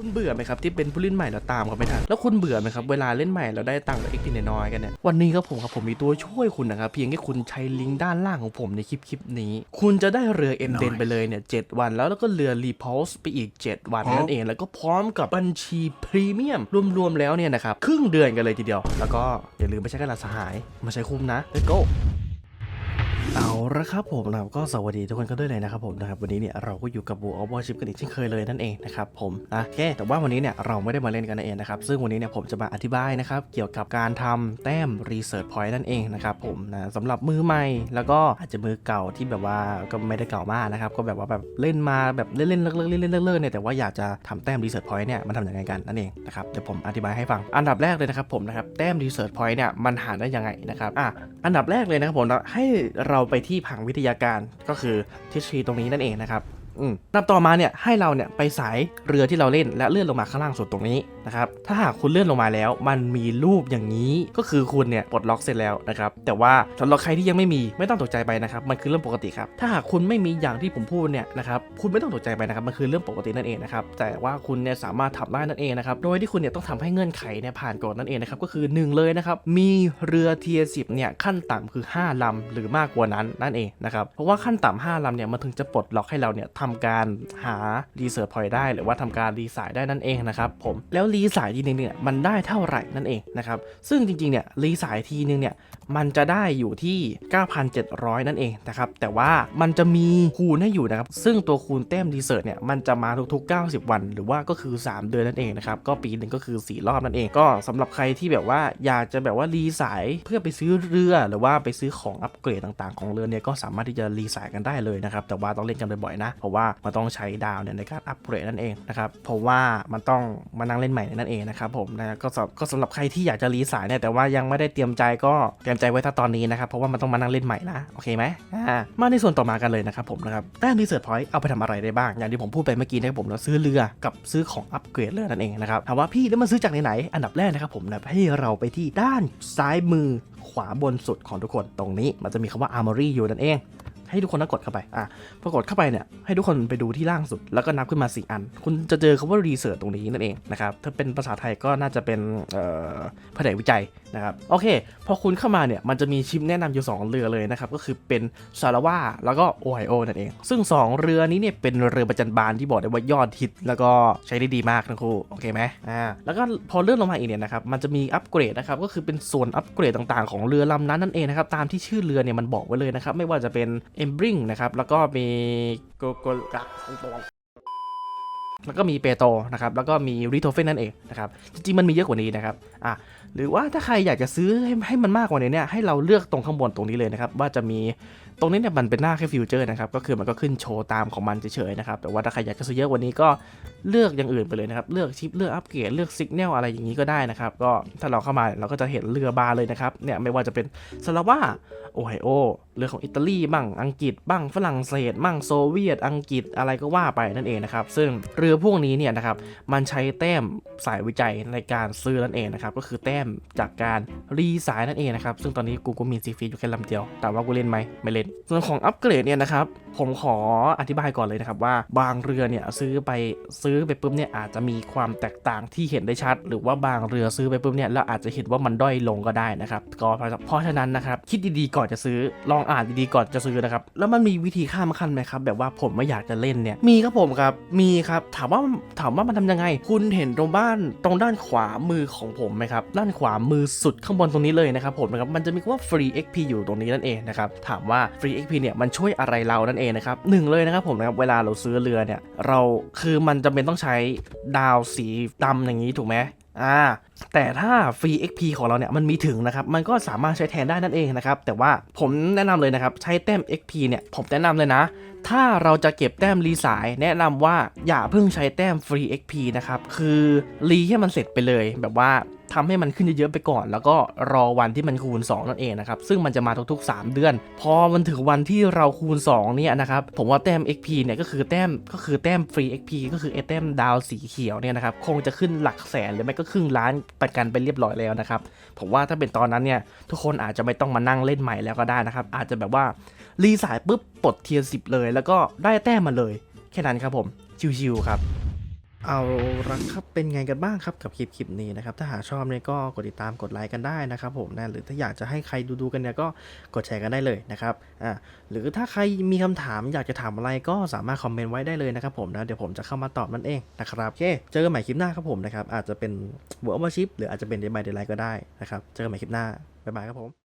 คุณเบื่อไหมครับที่เป็นผู้เล่นใหม่แล้วตามเขาไม่ทันแล้วคุณเบื่อไหมครับเวลาเล่นใหม่เราได้ตังค์กับเอ็กซ์น้อยๆกันเนี่ยวันนี้ครับผมครับผมมีตัวช่วยคุณนะครับเพียงแค่คุณใช้ลิงก์ด้านล่างของผมในคลิปคลิปนี้ คุณจะได้เรือเอ็มเดนไปเลยเนี่ยเจ็ดวันแล้วแล้วก็เรือรีพอสไปอีก 7 วันนั่นเองแล้วก็พร้อมกับบัญชีพรีเมียมรวมๆแล้วเนี่ยนะครับครึ่งเดือนกันเลยทีเดียว แล้วก็อย่าลืมไปใช้กันละสหายมาใช้คุ้มนะ let's go เอาละครับผมนะครับก็สวัสดีทุกคนกันด้วยเลยนะครับผมนะครับวันนี้เนี่ยเราก็อยู่กับบูออฟวอชิปกันอีกเช่นเคยเลยนั่นเองนะครับผมนะโอเคแต่ว่าวันนี้เนี่ยเราไม่ได้มาเล่นกันเองนะครับซึ่งวันนี้เนี่ยผมจะมาอธิบายนะครับเกี่ยวกับการทำแต้มรีเสิร์ชพอยต์นั่นเองนะครับผมนะสำหรับมือใหม่แล้วก็อาจจะมือเก่าที่แบบว่าก็ไม่ได้เก่ามากนะครับก็แบบว่าแบบเล่นมาแบบเล่นเล่นเลิกเลิกเล่นเล่นเลิกเลิกเนี่ยแต่ว่าอยากจะทำแต้มรีเสิร์ชพอยต์เนี่ยมันทำยังไงกันนั่นเองนะครับเดี๋ยวผมอธิบายให้ฟังอันดับแรกเลยนะครับผมนะครับแต้มรีเสิร์ชพอยต์เนี่ยมันหาได้ยังไงนะครับอะอันดับแรกเลยนะครับผมให้เราราไปที่ผังวิทยาการก็คือทิชชีตรงนี้นั่นเองนะครับอืมนับต่อมาเนี่ยให้เราเนี่ยไปสายเรือที่เราเล่นและเลื่อนลงมาข้างล่างสุดตรงนี้นะครับถ้าหากคุณเลื่อนลงมาแล้ว มันมีรูปอย่างนี้ก็คือคุณเนี่ยปลดล็อกเสร็จแล้วนะครับแต่ว่าสำหรับใครที่ยังไม่มีไม่ต้องตกใจไปนะครับมันคือเรื่องปกติครับถ้าหากคุณไม่มีอย่างที่ผมพูดเนี่ยนะครับคุณไม่ต้องตกใจไปนะครับมันคือเรื่องปกตินั่นเองนะครับแต่ว่าคุณเนี่ยสามารถทำได้นั่นเองนะครับโดยที่คุณเนี่ยต้องทำให้เงื่อนไขเนี่ยผ่านก่อนนั่นเองนะครับก็คือหนึ่งเลยนะครับมีเรือเทียสิบเนี่ยขั้นต่ำคือ 5ลำหรือมากกว่านั้นนั่นเองนะครับเพราะว่าขั้นต่ำ5ลำเนี่ยมันถึงจะปลดล็อกให้เราเนี่ยทำการหารีเสิร์ชพอยได้ หรือว่าทำการรีสายได้นั่นเองนะครับผมแล้วรีสายทีนึงเนี่ยมันได้เท่าไหร่นั่นเองนะครับซึ่งจริงๆเนี่ยรีสายทีนึงเนี่ย มันจะได้อยู่ที่ 9,700 นั่นเองนะครับ แต่ว่ามันจะมีคูณให้อยู่นะครับ ซึ่งตัวคูณแต้มรีเสิร์ชเนี่ย มันจะมาทุกๆ 90 วัน หรือว่าก็คือ 3 เดือนนั่นเองนะครับ ก็ปีหนึ่งก็คือ 4 รอบนั่นเอง ก็สำหรับใครที่แบบว่าอยากจะแบบว่ารีสายเพื่อไปซื้อเรือ หรือว่าไปซื้อของอัปเกรดต่างๆ ของเรือเนี่ย ก็สามารถที่จะรีสายกันได้เลยนะครับ แต่ว่าต้องเล่นกันบ่อยๆนะ เพราะว่ามันต้องใช้ดาวเนี่ยในการอัปเกรดนั่นเองนะครับ เพราะว่ามันต้องมานั่งเล่นใหม่นั่นเองนะครับผมนะก็สำหรับใครที่อยากจะรีสายเนี่ยแต่ว่ายังไม่ได้เตรียมใจก็เตรียมใจไว้ถ้าตอนนี้นะครับ เพราะว่ามันต้องมานั่งเล่นใหม่นะ โอเคไหมอ่ามาในส่วนต่อมากันเลยนะครับผมนะครับแต้มรีเสิร์ชพอยต์เอาไปทำอะไรได้บ้าง อย่างที่ผมพูดไปเมื่อกี้นะครับผมเราซื้อเรือกับซื้อของอัปเกรดเรือนั่นเองนะครับถามว่าพี่แล้วมันซื้อจากไหนอันดับแรกนะครับผมนะให้เราไปที่ด้านซ้ายมือขวาบนสุดของทุกคนตรงนี้มันจะมีคำว่า Armory อยู่นั่นเอง ให้ทุกคนกดเข้าไปอะพอกดเข้าไปเนี่ยให้ทุกคนไปดูที่ล่างสุด แล้วก็นับขึ้นมา 4 อัน คุณจะเจอคำว่า research ตรงนี้นั่นเองนะครับถ้าเป็นภาษาไทยก็น่าจะเป็นเอ่อแผนกวิจัยนะครับโอเค พอคุณเข้ามาเนี่ยมันจะมีชิปแนะนำอยู่ 2 เรือเลยนะครับก็คือเป็นซาลาว่าแล้วก็โอไฮโอนั่นเอง ซึ่ง 2 เรือนี้เนี่ยเป็นเรือประจันบานที่บอกได้ว่ายอดฮิตแล้วก็ใช้ได้ดีมากทั้งคู่โอเคไหมอ่าแล้วก็พอเลื่อนลงมาอีกเนี่ยนะครับมันจะมีอัปเกรดนะครับก็คือเป็นส่วนอัปเกรดต่างๆ ของเรือลำนั้นนั่นเองนะครับตามที่ชื่อเรือเนี่ยมันบอกไว้เลยนะครับไม่ว่าจะเป็น e m b r i n g นะครับ แล้วก็มีโกโกกักแล้วก็มีเปโตนะครับ แล้วก็มีริโทเฟนนั่นเองนะครับ จริงๆ มันมีเยอะกว่านี้นะครับ อะ หรือว่าถ้าใครอยากจะซื้อให้ให้มันมากกว่านี้เนี่ย ให้เราเลือกตรงข้างบนตรงนี้เลยนะครับ ว่าจะมี ตรงนี้เนี่ยมันเป็นหน้าแค่ฟิวเจอร์นะครับ ก็คือมันก็ขึ้นโชว์ตามของมันเฉยๆนะครับ แต่ว่าถ้าใครอยากจะซื้อเยอะกว่านี้ก็เลือกอย่างอื่นไปเลยนะครับ เลือกชิป เลือกอัปเกรด เลือกซิกเนลอะไรอย่างนี้ก็ได้นะครับ ก็ถ้าเราเข้ามาเราก็จะเห็นเรือบาร์เลยนะครับ เนี่ยไม่ว่าจะเป็นซาลาว่าโอไฮโอเรือของอิตาลีบ้างอังกฤษบ้างฝรั่งเศสบ้างโซเวียต อังกฤษอะไรก็ว่าไปนั่นเองนะครับ ซึ่งเรือพวกนี้เนี่ยนะครับมันใช้แต้มสายวิจัยในการซื้อนั่นเองนะครับก็คือแต้มจากการรีสายนั่นเองนะครับซึ่งตอนนี้กูก็มีซีฟีอยู่แค่ลำเดียวแต่ว่ากูเล่นไหมไม่เล่น ส่วนของอัปเกรดเนี่ยนะครับผมขออธิบายก่อนเลยนะครับว่าบางเรือเนี่ยซื้อไปซื้อไปปุ๊บเนี่ยอาจจะมีความแตกต่างที่เห็นได้ชัด หรือว่าบางเรือซื้อไปปุ๊บเนี่ยเราอาจจะเห็นว่ามันด้อยลงก็ได้นะครับก็เพราะฉะนั้นนะครับคิดดีๆก่อนจะซื้อลองอ่านดีๆก่อนจะซื้อนะครับ แล้วมันมีวิธีข้ามขั้นไหมครับ แบบว่าผมไม่อยากจะเล่นเนี่ย มีครับผมครับ มีครับ ถามว่าถามว่ามันทำยังไง คุณเห็นตรงบ้านตรงด้านขวามือของผมไหมครับ ด้านขวามือสุดข้างบนตรงนี้เลยนะครับผมนะครับ มันจะมีคำว่า free XP อยู่ตรงนี้นั่นเองนะครับ ถามว่า free XP เนี่ยมันช่วยอะไรเรานั่นเองนะครับหนึ่งเลยนะครับผมนะครับ เวลาเราซื้อเรือเนี่ย เราคือมันจำเป็นต้องใช้ดาวสีดำอย่างนี้ถูกไหม อ่าแต่ถ้าฟรี XP ของเราเนี่ยมันมีถึงนะครับ มันก็สามารถใช้แทนได้นั่นเองนะครับ แต่ว่าผมแนะนำเลยนะครับ ใช้แต้ม XP เนี่ยผมแนะนำเลยนะ ถ้าเราจะเก็บแต้มรีสาย แนะนำว่าอย่าเพิ่งใช้แต้มฟรี XP นะครับ คือรีให้มันเสร็จไปเลยแบบว่า ทำให้มันขึ้นเยอะๆไปก่อน แล้วก็รอวันที่มันคูณ 2 นั่นเองนะครับ ซึ่งมันจะมาทุกๆ 3 เดือน พอมันถึงวันที่เราคูณ 2 เนี่ยนะครับผมว่าแต้ม XP เนี่ยก็คือแต้มก็คือแต้มฟรี XP ก็คือไอแต้มดาวสีเขียวเนี่ยนะครับคงจะขึ้นหลักแสนหรือไม่ก็ครึ่งล้านประกันไปเรียบร้อยแล้วนะครับผมว่าถ้าเป็นตอนนั้นเนี่ยทุกคนอาจจะไม่ต้องมานั่งเล่นใหม่แล้วก็ได้นะครับอาจจะแบบว่ารีสายปุ๊บปลดเทียร์สิเลย แล้วก็ได้แต้มมาเลย แค่นั้นครับผมชิวๆครับ เอาละครับเป็นไงกันบ้างครับกับคลิปคลิปนี้นะครับถ้าหาชอบเนี่ยก็กดติดตามกดไลค์กันได้นะครับผมนะหรือถ้าอยากจะให้ใครดูดูกันเนี่ยก็กดแชร์กันได้เลยนะครับอ่าหรือถ้าใครมีคำถามอยากจะถามอะไรก็สามารถคอมเมนต์ไว้ได้เลยนะครับผมนะเดี๋ยวผมจะเข้ามาตอบนั่นเองนะครับโอเคเจอกันใหม่คลิปหน้าครับผมนะครับอาจจะเป็นบวกมชิปหรืออาจจะเป็นเดย์บายเดย์ไลท์ก็ได้นะครับเจอกันใหม่คลิปหน้าบ๊ายบายครับผม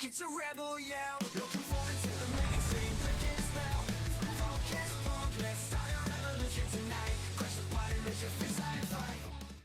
It's a rebel yell.